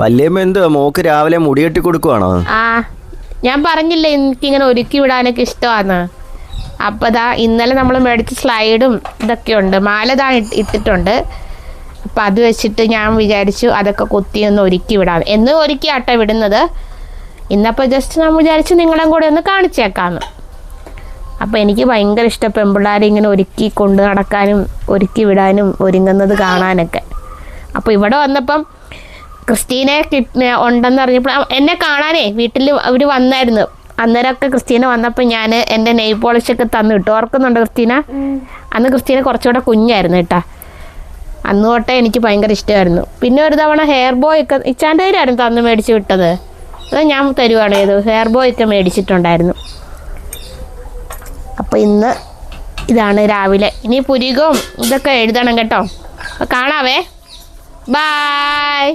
വല്യമ്മ എന്ത് മോക്ക് രാവിലെ മുടിയെട്ടി കൊടുക്കുവാണോ? ആ ഞാൻ പറഞ്ഞില്ലേ എനിക്കിങ്ങനെ ഒരുക്കി വിടാനൊക്കെ ഇഷ്ടമാണ് അപ്പോൾ ഇന്നലെ നമ്മൾ മേടിച്ച സ്ലൈഡും ഇതൊക്കെ ഉണ്ട് മാല ദാ ഇട്ടിട്ടുണ്ട്. അപ്പം അത് വെച്ചിട്ട് ഞാൻ വിചാരിച്ചു അതൊക്കെ കുത്തി ഒന്ന് ഒരുക്കി വിടാം. എന്ന് ഒരുക്കി ആട്ടോ വിടുന്നത്. ഇന്നപ്പോൾ ജസ്റ്റ് ഞാൻ വിചാരിച്ചു നിങ്ങളും കൂടെ ഒന്ന് കാണിച്ചേക്കാന്ന്. അപ്പോൾ എനിക്ക് ഭയങ്കര ഇഷ്ടം പെമ്പിള്ളാരെ ഇങ്ങനെ ഒരുക്കി കൊണ്ടു നടക്കാനും ഒരുക്കി വിടാനും ഒരുങ്ങുന്നത് കാണാനൊക്കെ. അപ്പോൾ ഇവിടെ വന്നപ്പം ക്രിസ്റ്റീനെ കിട്ട് ഉണ്ടെന്ന് അറിഞ്ഞപ്പോൾ എന്നെ കാണാനേ വീട്ടിൽ അവർ വന്നായിരുന്നു. അന്നേരമൊക്കെ ക്രിസ്റ്റീന വന്നപ്പോൾ ഞാൻ എന്റെ നെയ് പോളിഷൊക്കെ തന്നു കിട്ടും ഓർക്കുന്നുണ്ടോ ക്രിസ്റ്റീന? അന്ന് ക്രിസ്റ്റീന കുറച്ചുകൂടെ കുഞ്ഞായിരുന്നു കേട്ടാ. അന്ന് തൊട്ടേ എനിക്ക് ഭയങ്കര ഇഷ്ടമായിരുന്നു പിന്നെ ഒരു തവണ ഹെയർ ബോയ് ഒക്കെ ഇച്ചാന്റെ കയ്യിലായിരുന്നു തന്നു മേടിച്ച് വിട്ടത്. അത് ഞാൻ തരുവാണ് ചെയ്തു ഹെയർ ബോയ് ഒക്കെ മേടിച്ചിട്ടുണ്ടായിരുന്നു. അപ്പോൾ ഇന്ന് ഇതാണ് രാവിലെ. ഇനി പുരികവും ഇതൊക്കെ എഴുതണം കേട്ടോ. കാണാവേ. ബായ്